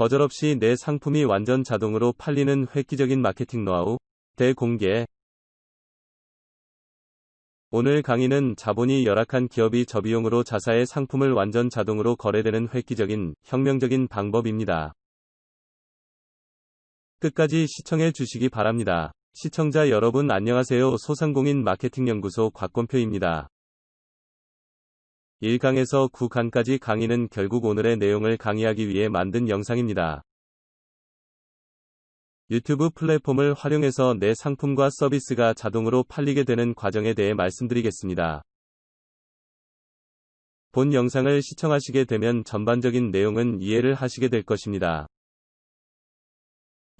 거절 없이 내 상품이 완전 자동으로 팔리는 획기적인 마케팅 노하우 대공개 오늘 강의는 자본이 열악한 기업이 저비용으로 자사의 상품을 완전 자동으로 거래되는 획기적인 혁명적인 방법입니다. 끝까지 시청해 주시기 바랍니다. 시청자 여러분 안녕하세요. 소상공인 마케팅연구소 곽권표입니다. 1강에서 9강까지 강의는 결국 오늘의 내용을 강의하기 위해 만든 영상입니다. 유튜브 플랫폼을 활용해서 내 상품과 서비스가 자동으로 팔리게 되는 과정에 대해 말씀드리겠습니다. 본 영상을 시청하시게 되면 전반적인 내용은 이해를 하시게 될 것입니다.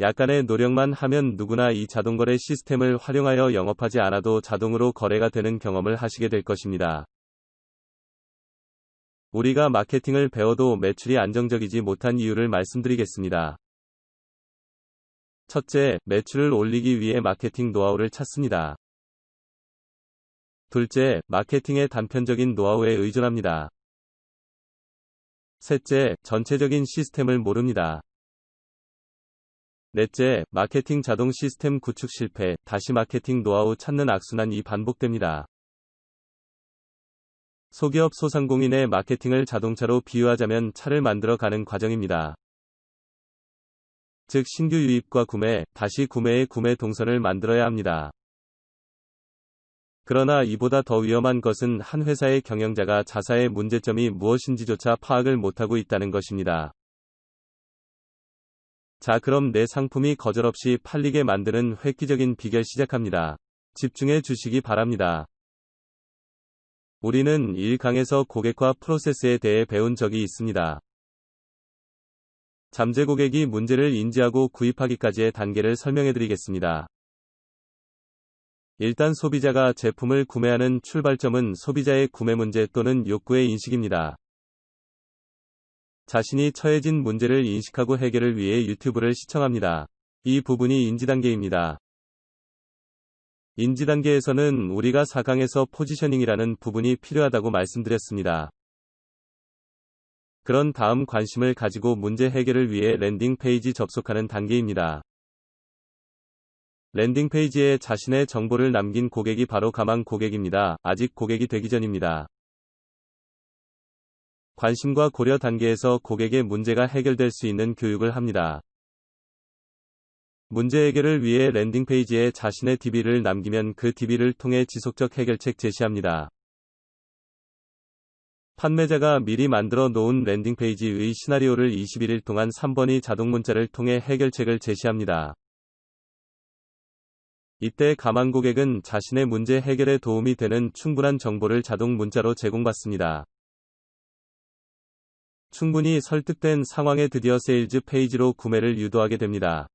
약간의 노력만 하면 누구나 이 자동거래 시스템을 활용하여 영업하지 않아도 자동으로 거래가 되는 경험을 하시게 될 것입니다. 우리가 마케팅을 배워도 매출이 안정적이지 못한 이유를 말씀드리겠습니다. 첫째, 매출을 올리기 위해 마케팅 노하우를 찾습니다. 둘째, 마케팅의 단편적인 노하우에 의존합니다. 셋째, 전체적인 시스템을 모릅니다. 넷째, 마케팅 자동 시스템 구축 실패, 다시 마케팅 노하우 찾는 악순환이 반복됩니다. 소기업 소상공인의 마케팅을 자동차로 비유하자면 차를 만들어 가는 과정입니다. 즉 신규 유입과 구매, 다시 구매의 구매 동선을 만들어야 합니다. 그러나 이보다 더 위험한 것은 한 회사의 경영자가 자사의 문제점이 무엇인지조차 파악을 못하고 있다는 것입니다. 자 그럼 내 상품이 거절없이 팔리게 만드는 획기적인 비결 시작합니다. 집중해 주시기 바랍니다. 우리는 1강에서 고객화 프로세스에 대해 배운 적이 있습니다. 잠재 고객이 문제를 인지하고 구입하기까지의 단계를 설명해 드리겠습니다. 일단 소비자가 제품을 구매하는 출발점은 소비자의 구매 문제 또는 욕구의 인식입니다. 자신이 처해진 문제를 인식하고 해결을 위해 유튜브를 시청합니다. 이 부분이 인지 단계입니다. 인지 단계에서는 우리가 4강에서 포지셔닝이라는 부분이 필요하다고 말씀드렸습니다. 그런 다음 관심을 가지고 문제 해결을 위해 랜딩 페이지 접속하는 단계입니다. 랜딩 페이지에 자신의 정보를 남긴 고객이 바로 가망 고객입니다. 아직 고객이 되기 전입니다. 관심과 고려 단계에서 고객의 문제가 해결될 수 있는 교육을 합니다. 문제 해결을 위해 랜딩 페이지에 자신의 DB를 남기면 그 DB를 통해 지속적 해결책 제시합니다. 판매자가 미리 만들어 놓은 랜딩 페이지의 시나리오를 21일 동안 3번이 자동 문자를 통해 해결책을 제시합니다. 이때 가망 고객은 자신의 문제 해결에 도움이 되는 충분한 정보를 자동 문자로 제공받습니다. 충분히 설득된 상황에 드디어 세일즈 페이지로 구매를 유도하게 됩니다.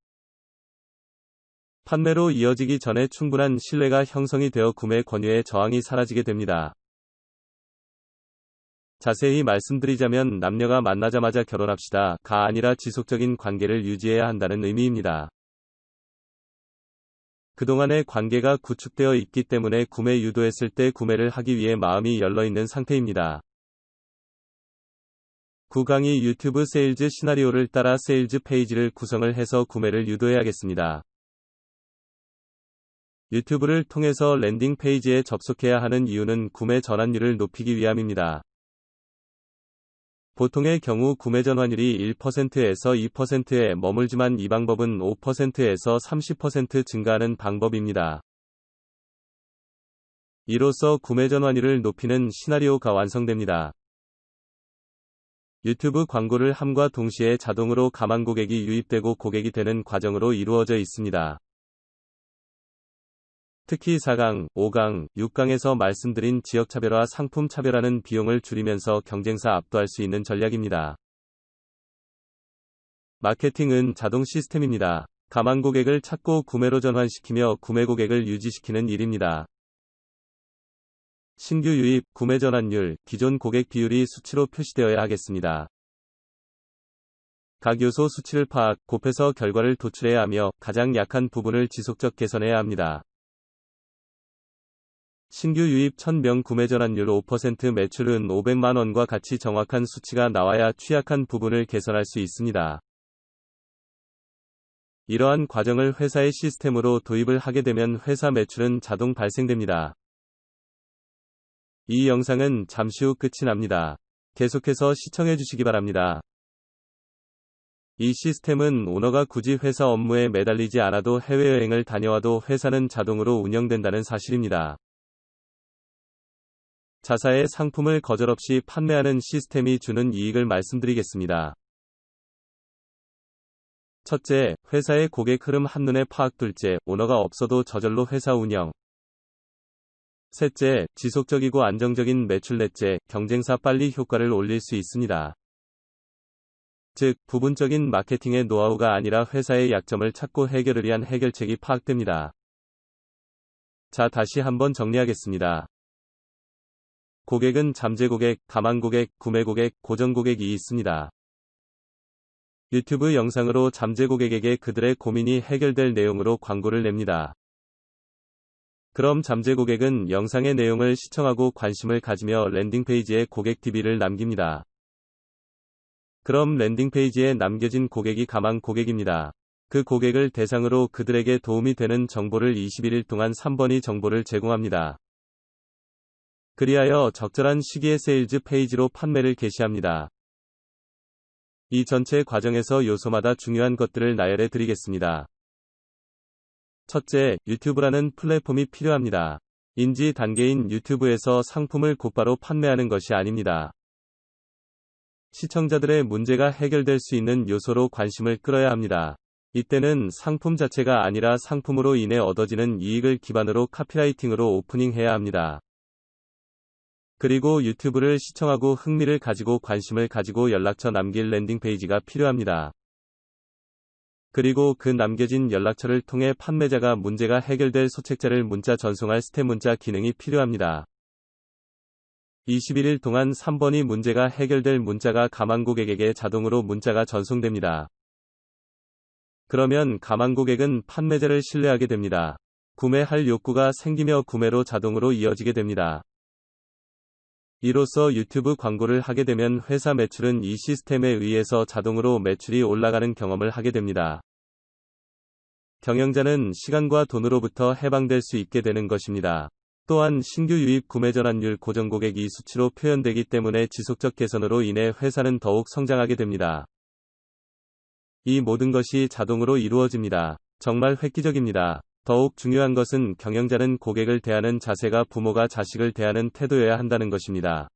판매로 이어지기 전에 충분한 신뢰가 형성이 되어 구매 권유의 저항이 사라지게 됩니다. 자세히 말씀드리자면 남녀가 만나자마자 결혼합시다. 가 아니라 지속적인 관계를 유지해야 한다는 의미입니다. 그동안의 관계가 구축되어 있기 때문에 구매 유도했을 때 구매를 하기 위해 마음이 열려 있는 상태입니다. 9강이 유튜브 세일즈 시나리오를 따라 세일즈 페이지를 구성을 해서 구매를 유도해야겠습니다. 유튜브를 통해서 랜딩 페이지에 접속해야 하는 이유는 구매 전환율을 높이기 위함입니다. 보통의 경우 구매 전환율이 1%에서 2%에 머물지만 이 방법은 5%에서 30% 증가하는 방법입니다. 이로써 구매 전환율을 높이는 시나리오가 완성됩니다. 유튜브 광고를 함과 동시에 자동으로 가망 고객이 유입되고 고객이 되는 과정으로 이루어져 있습니다. 특히 4강, 5강, 6강에서 말씀드린 지역 차별화 상품 차별화는 비용을 줄이면서 경쟁사 압도할 수 있는 전략입니다. 마케팅은 자동 시스템입니다. 가망 고객을 찾고 구매로 전환시키며 구매 고객을 유지시키는 일입니다. 신규 유입, 구매 전환율, 기존 고객 비율이 수치로 표시되어야 하겠습니다. 각 요소 수치를 파악, 곱해서 결과를 도출해야 하며 가장 약한 부분을 지속적 개선해야 합니다. 신규 유입 1000명 구매 전환율 5% 매출은 500만원과 같이 정확한 수치가 나와야 취약한 부분을 개선할 수 있습니다. 이러한 과정을 회사의 시스템으로 도입을 하게 되면 회사 매출은 자동 발생됩니다. 이 영상은 잠시 후 끝이 납니다. 계속해서 시청해 주시기 바랍니다. 이 시스템은 오너가 굳이 회사 업무에 매달리지 않아도 해외여행을 다녀와도 회사는 자동으로 운영된다는 사실입니다. 자사의 상품을 거절없이 판매하는 시스템이 주는 이익을 말씀드리겠습니다. 첫째, 회사의 고객 흐름 한눈에 파악 둘째, 오너가 없어도 저절로 회사 운영. 셋째, 지속적이고 안정적인 매출 넷째, 경쟁사 빨리 효과를 올릴 수 있습니다. 즉, 부분적인 마케팅의 노하우가 아니라 회사의 약점을 찾고 해결을 위한 해결책이 파악됩니다. 자, 다시 한번 정리하겠습니다. 고객은 잠재 고객, 가망 고객, 구매 고객, 고정 고객이 있습니다. 유튜브 영상으로 잠재 고객에게 그들의 고민이 해결될 내용으로 광고를 냅니다. 그럼 잠재 고객은 영상의 내용을 시청하고 관심을 가지며 랜딩 페이지에 고객 DB를 남깁니다. 그럼 랜딩 페이지에 남겨진 고객이 가망 고객입니다. 그 고객을 대상으로 그들에게 도움이 되는 정보를 21일 동안 3번이 정보를 제공합니다. 그리하여 적절한 시기에 세일즈 페이지로 판매를 개시합니다. 이 전체 과정에서 요소마다 중요한 것들을 나열해 드리겠습니다. 첫째, 유튜브라는 플랫폼이 필요합니다. 인지 단계인 유튜브에서 상품을 곧바로 판매하는 것이 아닙니다. 시청자들의 문제가 해결될 수 있는 요소로 관심을 끌어야 합니다. 이때는 상품 자체가 아니라 상품으로 인해 얻어지는 이익을 기반으로 카피라이팅으로 오프닝해야 합니다. 그리고 유튜브를 시청하고 흥미를 가지고 관심을 가지고 연락처 남길 랜딩 페이지가 필요합니다. 그리고 그 남겨진 연락처를 통해 판매자가 문제가 해결될 소책자를 문자 전송할 스텝 문자 기능이 필요합니다. 21일 동안 3번이 문제가 해결될 문자가 가망 고객에게 자동으로 문자가 전송됩니다. 그러면 가망 고객은 판매자를 신뢰하게 됩니다. 구매할 욕구가 생기며 구매로 자동으로 이어지게 됩니다. 이로써 유튜브 광고를 하게 되면 회사 매출은 이 시스템에 의해서 자동으로 매출이 올라가는 경험을 하게 됩니다. 경영자는 시간과 돈으로부터 해방될 수 있게 되는 것입니다. 또한 신규 유입 구매 전환율 고정 고객이 수치로 표현되기 때문에 지속적 개선으로 인해 회사는 더욱 성장하게 됩니다. 이 모든 것이 자동으로 이루어집니다. 정말 획기적입니다. 더욱 중요한 것은 경영자는 고객을 대하는 자세가 부모가 자식을 대하는 태도여야 한다는 것입니다.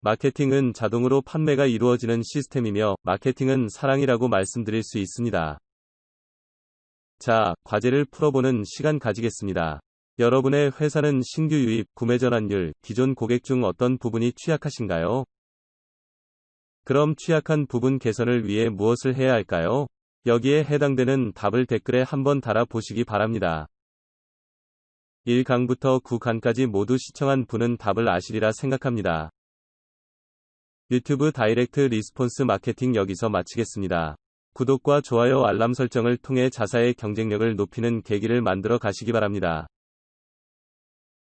마케팅은 자동으로 판매가 이루어지는 시스템이며 마케팅은 사랑이라고 말씀드릴 수 있습니다. 자, 과제를 풀어보는 시간 가지겠습니다. 여러분의 회사는 신규 유입, 구매 전환율, 기존 고객 중 어떤 부분이 취약하신가요? 그럼 취약한 부분 개선을 위해 무엇을 해야 할까요? 여기에 해당되는 답을 댓글에 한번 달아 보시기 바랍니다. 1강부터 9강까지 모두 시청한 분은 답을 아시리라 생각합니다. 유튜브 다이렉트 리스폰스 마케팅 여기서 마치겠습니다. 구독과 좋아요 알람 설정을 통해 자사의 경쟁력을 높이는 계기를 만들어 가시기 바랍니다.